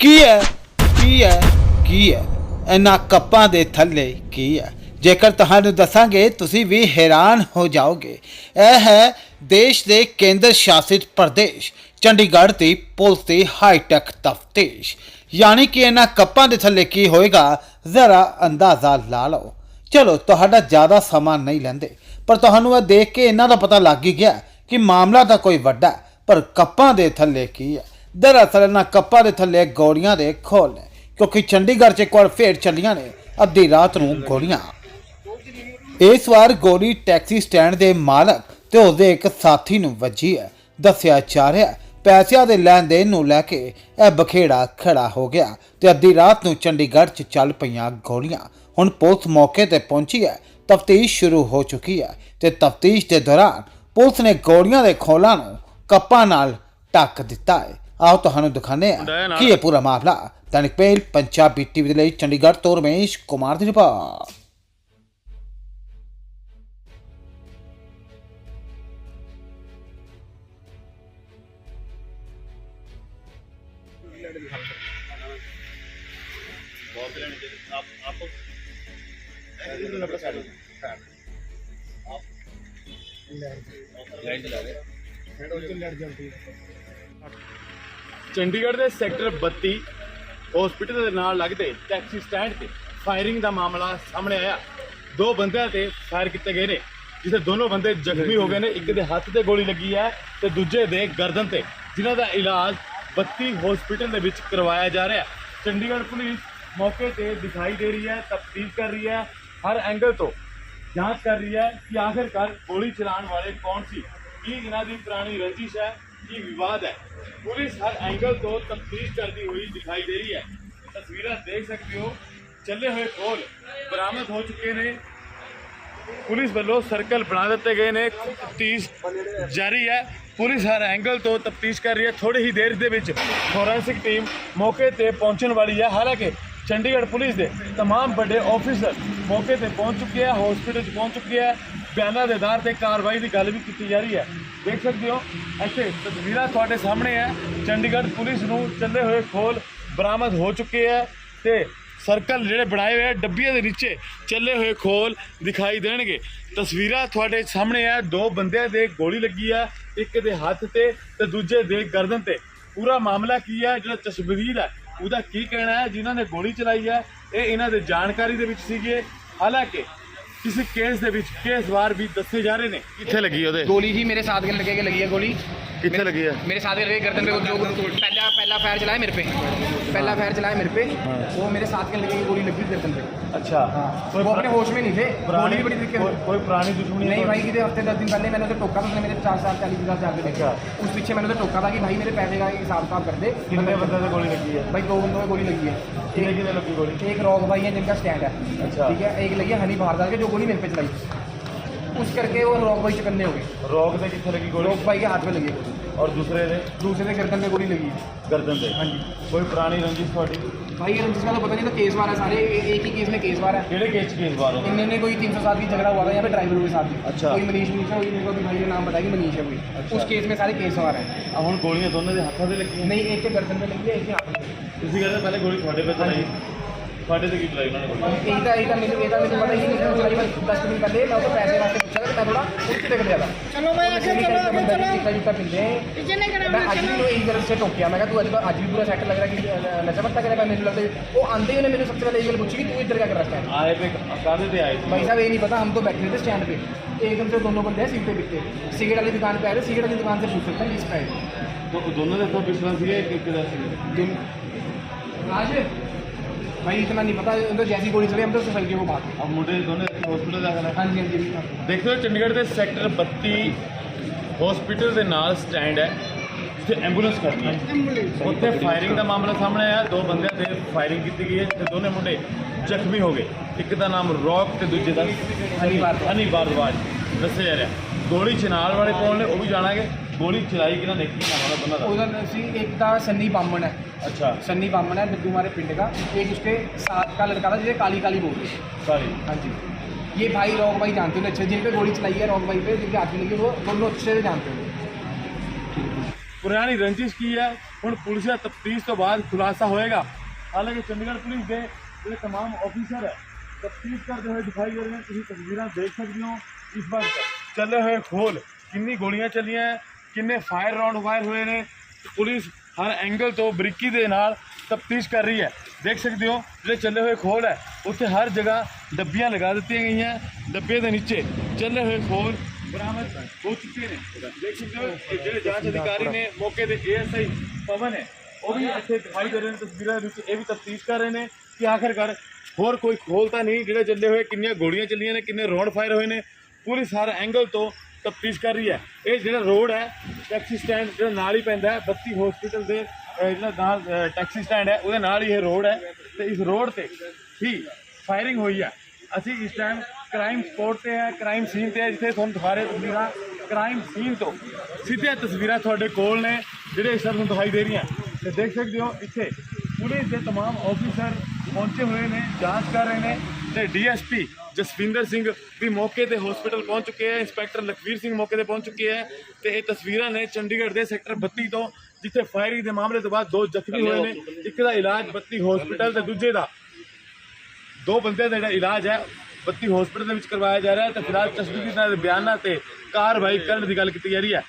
ਕੀ ਹੈ? ਕੀ ਹੈ? ਕੀ ਹੈ? ਇਹਨਾਂ ਕੱਪਾਂ ਦੇ ਥੱਲੇ ਕੀ ਹੈ? ਜੇਕਰ ਤੁਹਾਨੂੰ ਦੱਸਾਂਗੇ, ਤੁਸੀਂ ਵੀ ਹੈਰਾਨ ਹੋ ਜਾਓਗੇ। ਇਹ ਹੈ ਦੇਸ਼ ਦੇ ਕੇਂਦਰ ਸ਼ਾਸਿਤ ਪ੍ਰਦੇਸ਼, ਚੰਡੀਗੜ੍ਹ ਦੀ ਪੁਲਿਸ ਦੀ ਹਾਈਟੈਕ ਤਫਤੀਸ਼। ਯਾਨੀ ਕਿ ਇਹਨਾਂ ਕੱਪਾਂ ਦੇ ਥੱਲੇ ਕੀ ਹੋਏਗਾ, ਜ਼ਰਾ ਅੰਦਾਜ਼ਾ ਲਾ ਲਓ। ਚਲੋ, ਤੁਹਾਡਾ ਜ਼ਿਆਦਾ ਸਮਾਂ ਨਹੀਂ ਲੈਂਦੇ, ਪਰ ਤੁਹਾਨੂੰ ਇਹ ਦੇਖ ਕੇ ਇਹਨਾਂ ਦਾ ਪਤਾ ਲੱਗ ਹੀ ਗਿਆ ਕਿ ਮਾਮਲਾ ਤਾਂ ਕੋਈ ਵੱਡਾ ਪਰ ਕੱਪਾਂ ਦੇ ਥੱਲੇ ਕੀ ਹੈ। ਦਰਅਸਲ ਇਹਨਾਂ ਕੱਪਾਂ ਦੇ ਥੱਲੇ ਗੋਲੀਆਂ ਦੇ ਖੋਲ ਨੇ, ਕਿਉਂਕਿ ਚੰਡੀਗੜ੍ਹ 'ਚ ਇੱਕ ਵਾਰ ਫੇਰ ਚੱਲੀਆਂ ਨੇ, ਅੱਧੀ ਰਾਤ ਨੂੰ ਗੋਲੀਆਂ। ਇਸ ਵਾਰ ਗੋਲੀ ਟੈਕਸੀ ਸਟੈਂਡ ਦੇ ਮਾਲਕ ਤੇ ਉਸਦੇ ਇੱਕ ਸਾਥੀ ਨੂੰ ਵੱਜੀ ਹੈ, ਦੱਸਿਆ ਜਾ ਰਿਹਾ ਪੈਸਿਆਂ ਦੇ ਲੈਣ ਦੇਣ ਨੂੰ ਲੈ ਕੇ ਇਹ ਬਖੇੜਾ ਖੜਾ ਹੋ ਗਿਆ ਤੇ ਅੱਧੀ ਰਾਤ ਨੂੰ ਚੰਡੀਗੜ੍ਹ 'ਚ ਚੱਲ ਪਈਆਂ ਗੋਲੀਆਂ। ਹੁਣ ਪੁਲਿਸ ਮੌਕੇ ਤੇ ਪਹੁੰਚੀ ਹੈ, ਤਫਤੀਸ਼ ਸ਼ੁਰੂ ਹੋ ਚੁੱਕੀ ਹੈ ਤੇ ਤਫਤੀਸ਼ ਦੇ ਦੌਰਾਨ ਪੁਲਿਸ ਨੇ ਗੋਲੀਆਂ ਦੇ ਖੋਲਾਂ ਨੂੰ ਕੱਪਾਂ ਨਾਲ ਢੱਕ ਦਿੱਤਾ ਹੈ। ਆਓ ਤੁਹਾਨੂੰ ਦਿਖਾਉਂਦੇ ਹਾਂ ਕੀ ਇਹ ਪੂਰਾ ਮਾਮਲਾ। ਦੈਨਿਕ ਪਹਿਲ ਪੰਜਾਬੀ ਟੀਵੀ ਦੇ ਲਈ ਚੰਡੀਗੜ੍ਹ ਤੋਂ ਰਮੇਸ਼ ਕੁਮਾਰ ਦੀ ਰਿਪੋਰਟ। ਚੰਡੀਗੜ੍ਹ ਦੇ ਸੈਕਟਰ 32 ਹਸਪੀਟਲ ਦੇ ਨਾਲ ਲੱਗਦੇ ਟੈਕਸੀ ਸਟੈਂਡ ਤੇ ਫਾਇਰਿੰਗ ਦਾ ਮਾਮਲਾ ਸਾਹਮਣੇ ਆਇਆ। ਦੋ ਬੰਦਿਆਂ ਤੇ ਫਾਇਰ ਕੀਤੇ ਗਏ ਨੇ, ਜਿੱਥੇ ਦੋਨੋਂ ਬੰਦੇ ਜ਼ਖਮੀ ਹੋ ਗਏ ਨੇ, ਇੱਕ ਦੇ ਹੱਥ ਤੇ ਗੋਲੀ ਲੱਗੀ ਹੈ ਤੇ ਦੂਜੇ ਦੇ ਗਰਦਨ ਤੇ, ਜਿਨ੍ਹਾਂ ਦਾ ਇਲਾਜ 32 ਹਸਪੀਟਲ ਦੇ ਵਿੱਚ ਕਰਵਾਇਆ ਜਾ ਰਿਹਾ ਚੰਡੀਗੜ੍ਹ ਪੁਲਿਸ ਮੌਕੇ ਤੇ ਦਿਖਾਈ ਦੇ ਰਹੀ ਹੈ, ਤਫਤੀਸ਼ ਕਰ ਰਹੀ ਹੈ, ਹਰ ਐਂਗਲ ਤੋਂ ਜਾਂਚ ਕਰ ਰਹੀ ਹੈ ਕਿ ਆਖਿਰਕਾਰ ਗੋਲੀ ਚਲਾਉਣ ਵਾਲੇ ਕੌਣ ਸੀ। ਕੀ ਇਹਨਾਂ ਦੀ ਪੁਰਾਣੀ ਰੰਜਿਸ਼ ਹੈ? ਕੀ ਵਿਵਾਦ ਹੈ ਪੁਲਿਸ ਹਰ ਐਂਗਲ ਤੋਂ ਤਫਤੀਸ਼ ਕਰਦੀ ਹੋਈ ਦਿਖਾਈ ਦੇ ਰਹੀ ਹੈ ਤਸਵੀਰਾਂ ਦੇਖ ਸਕਦੇ ਹੋ ਚੱਲੇ ਹੋਏ ਖੋਲ ਬਰਾਮਦ ਹੋ ਚੁੱਕੇ ਨੇ ਪੁਲਿਸ ਵੱਲੋਂ ਸਰਕਲ ਬਣਾ ਦਿੱਤੇ ਗਏ ਨੇ ਤਫਤੀਸ਼ ਜਾਰੀ ਹੈ ਪੁਲਿਸ ਹਰ ਐਂਗਲ ਤੋਂ ਤਫਤੀਸ਼ ਕਰ ਰਹੀ ਹੈ ਥੋੜੀ ਹੀ ਦੇਰ ਦੇ ਵਿੱਚ ਫੋਰੈਂਸਿਕ ਟੀਮ ਮੌਕੇ ਤੇ ਪਹੁੰਚਣ ਵਾਲੀ ਹੈ ਹਾਲਾਂਕਿ ਚੰਡੀਗੜ੍ਹ ਪੁਲਿਸ ਦੇ तमाम ਵੱਡੇ ਆਫੀਸਰ ਮੌਕੇ ਤੇ ਪਹੁੰਚ ਚੁੱਕੇ ਆ ਹਸਪੀਟਲ 'ਚ ਪਹੁੰਚ ਚੁੱਕੇ ਆ ਬਿਆਨਾਂ ਦੇ ਆਧਾਰ ਤੇ ਕਾਰਵਾਈ ਦੀ ਗੱਲ ਵੀ ਕੀਤੀ ਜਾ ਰਹੀ ਹੈ। ਦੇਖ ਸਕਦੇ ਹੋ, ਇੱਥੇ ਤਸਵੀਰਾਂ ਤੁਹਾਡੇ ਸਾਹਮਣੇ ਹੈ। ਚੰਡੀਗੜ੍ਹ ਪੁਲਿਸ ਨੂੰ ਚੱਲੇ ਹੋਏ ਖੋਲ ਬਰਾਮਦ ਹੋ ਚੁੱਕੇ ਹੈ ਤੇ ਸਰਕਲ ਜਿਹੜੇ ਬਣਾਏ ਹੋਏ ਡੱਬੀਆਂ ਦੇ ਨੀਚੇ ਚੱਲੇ ਹੋਏ ਖੋਲ ਦਿਖਾਈ ਦੇਣਗੇ। ਤਸਵੀਰਾਂ ਤੁਹਾਡੇ ਸਾਹਮਣੇ ਹੈ। ਦੋ ਬੰਦਿਆਂ ਦੇ ਗੋਲੀ ਲੱਗੀ ਹੈ, ਇੱਕ ਦੇ ਹੱਥ ਤੇ ਤੇ ਦੂਜੇ ਦੇ ਗਰਦਨ ਤੇ। ਪੂਰਾ ਮਾਮਲਾ ਕੀ ਹੈ? ਜਿਹੜਾ ਤਸਵੀਰ ਹੈ, ਉਹਦਾ ਕੀ ਕਹਿਣਾ ਹੈ? ਜਿਨ੍ਹਾਂ ਨੇ ਗੋਲੀ ਚਲਾਈ ਹੈ, ਇਹ ਇਹਨਾਂ ਦੇ ਜਾਣਕਾਰੀ ਦੇ ਵਿੱਚ ਸੀਗੇ। ਹਾਲਾਂਕਿ ਕਿਸੇ ਕੇਸ ਦੇ ਵਿੱਚ ਕੇਸ ਵਾਰ ਵੀ ਦੱਸੇ ਜਾ ਰਹੇ ਨੇ। ਕਿੱਥੇ ਲੱਗੀ ਉਹਦੇ? ਗੋਲੀ ਜੀ ਮੇਰੇ ਸਾਥ ਕੇ ਲੱਗੇ ਕਿ ਲੱਗੀ ਹੈ ਗੋਲੀ? कितने लगी है मेरे साथ लगे गर्दन पे जो पहला पहला फायर चलाया मेरे पे पहला फायर चलाया मेरे पे वो मेरे साथ के लगी गोली लगी गर्दन पे अच्छा वो अपने होश में नहीं थे गोली भी बड़ी दिक्कत कोई पुरानी दुश्मनी नहीं भाई कितने हफ्ते दस दिन पहले मैंने उसे टोका था उसने मेरे चार साल चालीस हजार जाके देखा उस पीछे मैंने उसे टोका था कि भाई मेरे पैसे का हिसाब किताब कर दे कितने बंदों से गोली लगी है भाई दो बंदों में गोली लगी है कितने कितने लगी गोली एक रॉक भाई है जिनका स्टैंड है अच्छा ठीक है एक लगी है हनी भारदार के जो गोली मेरे पे चलाई पुश करके वो रॉक भाई चकन्ने हो गए। रॉक में कितने लगी गोली? रॉक भाई के हाथ में लगी। गोली और दूसरे ने? दूसरे ने गर्दन में गोली लगी। गर्दन से? हाँ जी। कोई पुरानी रंजिश थोड़ी? भाई ये रंजिश का तो पता नहीं तो केस मारा सारे। एक ही केस में केस मारा है। केड़े केस केस मारा इन्होंने कोई तीन सौ सात की झगड़ा हुआ था यहाँ पे ड्राइवर के साथ अच्छा। कोई मनीष मनीष है मेरे को भाई का नाम बताया कि मनीष है कोई। अच्छा। उस केस में सारे केस मारा है। अब हम गोलियाँ दोनों के हाथों से लगी नहीं एक के गर्दन में लगी है एक के हाथ में इसी गर्दन पहले गोली थोड़े पे तो हाँ नहीं ਚਲਾਈ ਤੁਹਾਡੇ ਤੇ ਕੀ ਚਲਾਈ ਉਹਨਾਂ ਨੇ ਗੋਲੀ एक था एक था मेरे एक था मेरे को पता ही नहीं चला मैं दस दिन पहले मैं उसको पैसे वास्ते पूछा था कि मैं थोड़ा उठ देख लिया था चलो भाई आगे चलो आगे चलो जितना जितना पिंदे पीछे नहीं मैं करा ਅੱਜ ਵੀ ਉਹ ਇੱਕ ਤਰ੍ਹਾਂ ਸੇ ਟੋਕਿਆ ਮੈਂ ਕਿਹਾ ਤੂੰ ਅੱਜ ਅੱਜ ਵੀ ਪੂਰਾ ਸੈੱਟ ਲੱਗ ਰਿਹਾ ਕਿ ਨਸ਼ਾ ਪੱਤਾ ਕਰਿਆ ਮੈਨੂੰ ਲੱਗਦਾ ਉਹ ਆਂਦੇ ਹੀ ਉਹਨੇ ਮੈਨੂੰ ਸਭ ਤੋਂ ਪਹਿਲੇ ਇਹ ਗੱਲ ਪੁੱਛੀ ਕਿ ਤੂੰ ਇੱਧਰ क्या कर रहा है ਆਏ ਤੇ ਕਾਹਦੇ ਤੇ ਆਏ ਸੀ भाई साहब ये नहीं पता हम तो बैठे थे स्टैंड पे एकदम से दोनों बंदे हैं सीट पे बिकते सिगरेट वाली दुकान पे आए थे सिगरेट वाली दुकान से पूछ सकते हैं किस प्राइस ਤੋ ਦੋਨਾਂ ਦੇ ਹੱਥੋਂ ਪਿਸਟਲ ਸੀਗੇ ਇੱਕ ਇੱਕ ਦਾ ਸੀ राज भाई इतना नहीं पता अंदर जैसी गोली चली हम तो चल के वो भाग गए ਆ ਮੁੰਡੇ ਦੋਨੇ ਹਸਪੀਟਲ ਦਾਖਲ ਹੈ हाँ जी हाँ जी ਦੇਖਦੇ ਹੋ ਚੰਡੀਗੜ੍ਹ ਦੇ ਸੈਕਟਰ 32 ਹਸਪੀਟਲ ਦੇ ਨਾਲ ਸਟੈਂਡ ਹੈ ਜਿੱਥੇ ਐਂਬੂਲੈਂਸ ਖੜਦੀ ਹੈ ਉੱਥੇ ਫਾਇਰਿੰਗ ਦਾ ਮਾਮਲਾ ਸਾਹਮਣੇ ਆਇਆ ਦੋ ਬੰਦਿਆਂ ਤੇ ਫਾਇਰਿੰਗ ਕੀਤੀ ਗਈ ਹੈ ਤੇ ਦੋਨੇ ਮੁੰਡੇ ਜ਼ਖਮੀ ਹੋ ਗਏ ਇੱਕ ਦਾ ਨਾਮ ਰੌਕ ਤੇ ਦੂਜੇ ਦਾ ਹਨੀ ਭਾਰਦਵਾਜ। ਹਨੀ ਭਾਰਦਵਾਜ ਦੱਸਿਆ ਜਾ ਰਿਹਾ ਗੋਲੀ ਚਨਾਲ ਵਾਲੇ ਕੌਣ ਨੇ ਉਹ ਵੀ ਜਾਣਾਂਗੇ गोली चलाई कि ना देखी ना हमारा बंदा था। उधर सी एक था सन्नी बामन है अच्छा सन्नी बामन है बिद्दू हमारे पिंड का एक उसके साथ का लड़का था जिसे काली काली बोलते थे सॉरी हाँ जी ये भाई रॉक भाई जानते होंगे अच्छे जिन पे गोली चलाई है रॉक भाई पे जिनके हाथ में लगी वो दोनों अच्छे से जानते होंगे पुरानी रंजिश की है उन पुलिस का तफ्तीश तो बाद खुलासा होएगा हालाँकि चंडीगढ़ पुलिस के जो तमाम ऑफिसर है तफ्तीश करते हुए दिखाई दे रहे हैं तुम तस्वीर देख सकते हो इस बार चले हुए खोल कि गोलियाँ चलिया हैं ਕਿੰਨੇ ਫਾਇਰ ਰਾਉਂਡ ਫਾਇਰ ਹੋਏ ਨੇ ਪੁਲਿਸ ਹਰ ਐਂਗਲ ਤੋਂ ਬਰੀਕੀ ਦੇ ਨਾਲ ਤਫਤੀਸ਼ ਕਰ ਰਹੀ ਹੈ। ਦੇਖ ਸਕਦੇ ਹੋ, ਜਿਹੜੇ ਚੱਲੇ ਹੋਏ ਖੋਲ ਹੈ, ਉੱਥੇ ਹਰ ਜਗ੍ਹਾ ਡੱਬੀਆਂ ਲਗਾ ਦਿੱਤੀਆਂ ਗਈਆਂ, ਡੱਬੇ ਦੇ ਨੀਚੇ ਚੱਲੇ ਹੋਏ ਖੋਲ ਬਰਾਮਦ ਹੋ ਚੁੱਕੇ ਨੇ। ਦੇਖ ਸਕਦੇ ਹੋ ਕਿ ਜਿਹੜੇ ਜਾਂਚ ਅਧਿਕਾਰੀ ਨੇ, ਮੌਕੇ ਦੇ ਏਐਸਆਈ ਪਵਨ ਹੈ, ਉਹ ਵੀ ਇੱਥੇ ਦਿਖਾਈ ਦੇ ਰਹੇ ਨੇ, ਤਸਵੀਰਾਂ ਦੇ ਵਿੱਚ ਇਹ ਵੀ ਤਫਤੀਸ਼ ਕਰ ਰਹੇ ਨੇ ਕਿ ਆਖਰਕਾਰ ਹੋਰ ਕੋਈ ਖੋਲ ਤਾਂ ਨਹੀਂ, ਜਿਹੜੇ ਚੱਲੇ ਹੋਏ ਕਿੰਨੀਆਂ ਗੋਲੀਆਂ ਚੱਲੀਆਂ ਨੇ, ਕਿੰਨੇ ਰੌਂਡ ਫਾਇਰ ਹੋਏ ਨੇ। ਪੁਲਿਸ ਹਰ ਐਂਗਲ ਤੋਂ ਤਫਤੀਸ਼ ਕਰ ਰਹੀ ਹੈ ਇਹ ਜਿਹੜਾ ਰੋਡ ਹੈ ਟੈਕਸੀ ਸਟੈਂਡ ਜਿਹੜਾ ਨਾਲ ਹੀ ਪੈਂਦਾ ਹੈ ਬੱਤੀ ਹਸਪੀਟਲ ਦੇ ਅਹ, ਜਿਹੜਾ ਨਾਲ ਅਹ, ਟੈਕਸੀ ਸਟੈਂਡ ਹੈ ਉਹਦੇ ਨਾਲ ਹੀ ਇਹ ਰੋਡ ਹੈ ਤੇ ਇਸ ਰੋਡ ਤੇ ਹੀ ਫਾਇਰਿੰਗ ਹੋਈ ਹੈ ਅਸੀਂ ਇਸ ਟਾਈਮ ਕ੍ਰਾਈਮ ਸਪੌਟ ਤੇ ਹੈ ਕ੍ਰਾਈਮ ਸੀਨ ਤੇ ਹੈ ਜਿੱਥੇ ਤੁਹਾਨੂੰ ਦਿਖਾ ਰਹੇ ਤਸਵੀਰਾਂ ਕ੍ਰਾਈਮ ਸੀਨ ਤੋਂ ਸਿੱਧੀਆਂ ਤਸਵੀਰਾਂ ਤੁਹਾਡੇ ਕੋਲ ਨੇ ਜਿਹੜੇ ਇਸ ਨੂੰ ਦਿਖਾਈ ਦੇ ਰਹੀਆਂ ਤੇ ਦੇਖ ਸਕਦੇ ਹੋ ਇੱਥੇ ਪੁਲਿਸ ਦੇ तमाम ਆਫੀਸਰ ਪਹੁੰਚੇ ਹੋਏ ਨੇ ਜਾਂਚ ਕਰ ਰਹੇ ਨੇ ਤੇ ਡੀਐਸਪੀ ਜਸਵਿੰਦਰ ਸਿੰਘ ਵੀ ਮੌਕੇ ਤੇ ਹਸਪੀਟਲ ਪਹੁੰਚ ਚੁੱਕੇ ਹੈ, ਇੰਸਪੈਕਟਰ ਲਖਵੀਰ ਸਿੰਘ ਮੌਕੇ ਤੇ ਪਹੁੰਚ ਚੁੱਕੇ ਹੈ ਤੇ ਇਹ ਤਸਵੀਰਾਂ ਨੇ ਚੰਡੀਗੜ੍ਹ ਦੇ ਸੈਕਟਰ 32 ਤੋਂ, ਜਿੱਥੇ ਫਾਇਰਿੰਗ ਦੇ ਮਾਮਲੇ ਤੋਂ ਬਾਅਦ ਦੋ ਜ਼ਖਮੀ ਹੋਏ ਨੇ, ਇੱਕ ਦਾ ਇਲਾਜ 32 ਹਸਪੀਟਲ ਤੇ ਦੂਜੇ ਦਾ। ਦੋ ਬੰਦੇ ਦਾ ਜਿਹੜਾ ਇਲਾਜ ਹੈ 32 ਹਸਪੀਟਲ ਦੇ ਵਿੱਚ ਕਰਵਾਇਆ ਜਾ ਰਿਹਾ ਹੈ ਤੇ ਫਿਲਹਾਲ ਤਸਦੀਕੀ ਦੇ ਬਿਆਨਾਂ ਤੇ ਕਾਰਵਾਈ ਕਰਨ ਦੀ ਗੱਲ ਕੀਤੀ ਜਾ ਰਹੀ ਹੈ।